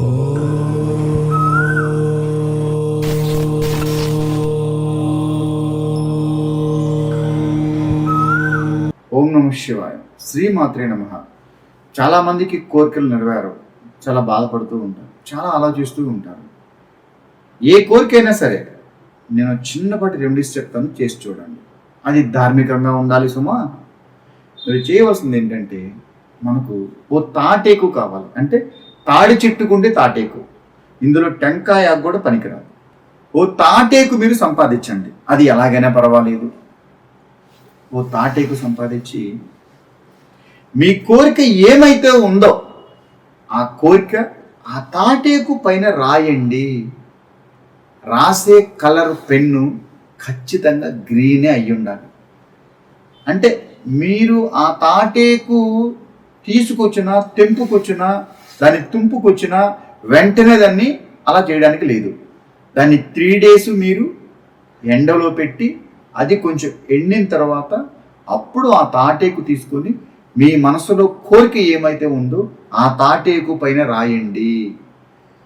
ఓం నమ శివాయ. శ్రీమాత్రే నమ. చాలామందికి కోరికలు నెరవేరు చాలా బాధపడుతూ ఉంటారు. చాలా ఆలోచిస్తూ ఉంటారు. ఏ కోరికైనా సరే నేను చిన్నపాటి రెమెడీస్ చెప్తాను చేసి చూడండి. అది ధార్మికంగా ఉండాలి సుమా. మీరు చేయవలసింది ఏంటంటే మనకు ఓ తాటేకు కావాలి. అంటే తాడి చెట్టుకుంటే తాటేకు. ఇందులో టెంకాయ కూడా పనికిరాదు. ఓ తాటేకు మీరు సంపాదించండి. అది ఎలాగైనా పర్వాలేదు. ఓ తాటేకు సంపాదించి మీ కోరిక ఏమైతే ఉందో ఆ కోరిక ఆ తాటేకు పైన రాయండి. రాసే కలర్ పెన్ను ఖచ్చితంగా గ్రీనే అయి ఉండాలి. అంటే మీరు ఆ తాటేకు తీసుకొచ్చిన తెంపుకొచ్చినా దాన్ని తుంపుకొచ్చిన వెంటనే దాన్ని అలా చేయడానికి లేదు. దాన్ని త్రీ డేస్ మీరు ఎండలో పెట్టి అది కొంచెం ఎండిన తర్వాత అప్పుడు ఆ తాటేకు తీసుకొని మీ మనసులో కోరిక ఏమైతే ఉందో ఆ తాటేకు పైన రాయండి.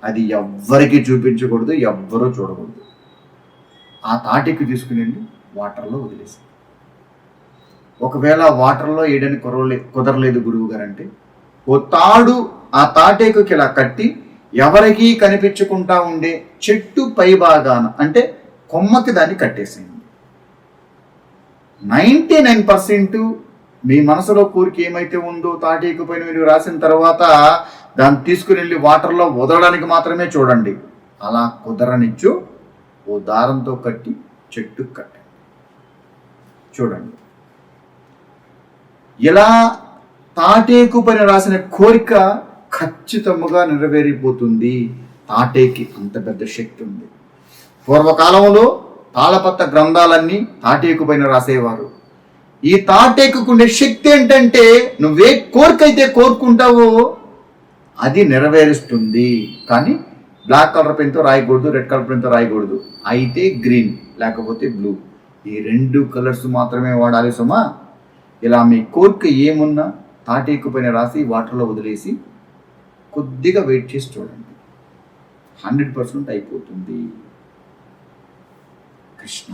అది ఎవ్వరికి చూపించకూడదు ఎవ్వరూ చూడకూడదు. ఆ తాటేకు తీసుకుని వెళ్ళి వాటర్లో వదిలేసి ఒకవేళ వాటర్లో వేయడానికి కురవలే కుదరలేదు గురువు గారు అంటే ఓ తాడు ఆ తాటేకుకి ఇలా కట్టి ఎవరికీ కనిపించకుండా ఉండే చెట్టు పై భాగాన అంటే కొమ్మకి దాన్ని కట్టేసింది. నైంటీ నైన్ పర్సెంట్ మీ మనసులో కోరిక ఏమైతే ఉందో తాటేకు పైన మీరు రాసిన తర్వాత దాన్ని తీసుకుని వెళ్ళి వాటర్లో వదలడానికి మాత్రమే చూడండి. అలా కుదరనిచ్చు ఓ దారంతో కట్టి చెట్టు కట్టండి. చూడండి. ఇలా తాటేకు పైన రాసిన కోరిక ఖచ్చితంగా నెరవేరిపోతుంది. తాటేకి అంత పెద్ద శక్తి ఉంది. పూర్వకాలంలో తాళపత్ర గ్రంథాలన్నీ తాటేకు పైన రాసేవారు. ఈ తాటేకుండే శక్తి ఏంటంటే నువ్వే కోరికైతే కోరుకుంటావో అది నెరవేరుస్తుంది. కానీ బ్లాక్ కలర్ పెన్తో రాయకూడదు రెడ్ కలర్ పెన్తో రాయకూడదు. అయితే గ్రీన్ లేకపోతే బ్లూ. ఈ రెండు కలర్స్ మాత్రమే వాడాలి సుమా. ఇలా మీ కోరిక ఏమున్నా తాటేకు పైన రాసి వాటర్లో వదిలేసి కొద్దిగా వెయిట్ చేసి చూడండి. హండ్రెడ్ పర్సెంట్ అయిపోతుంది. కృష్ణ.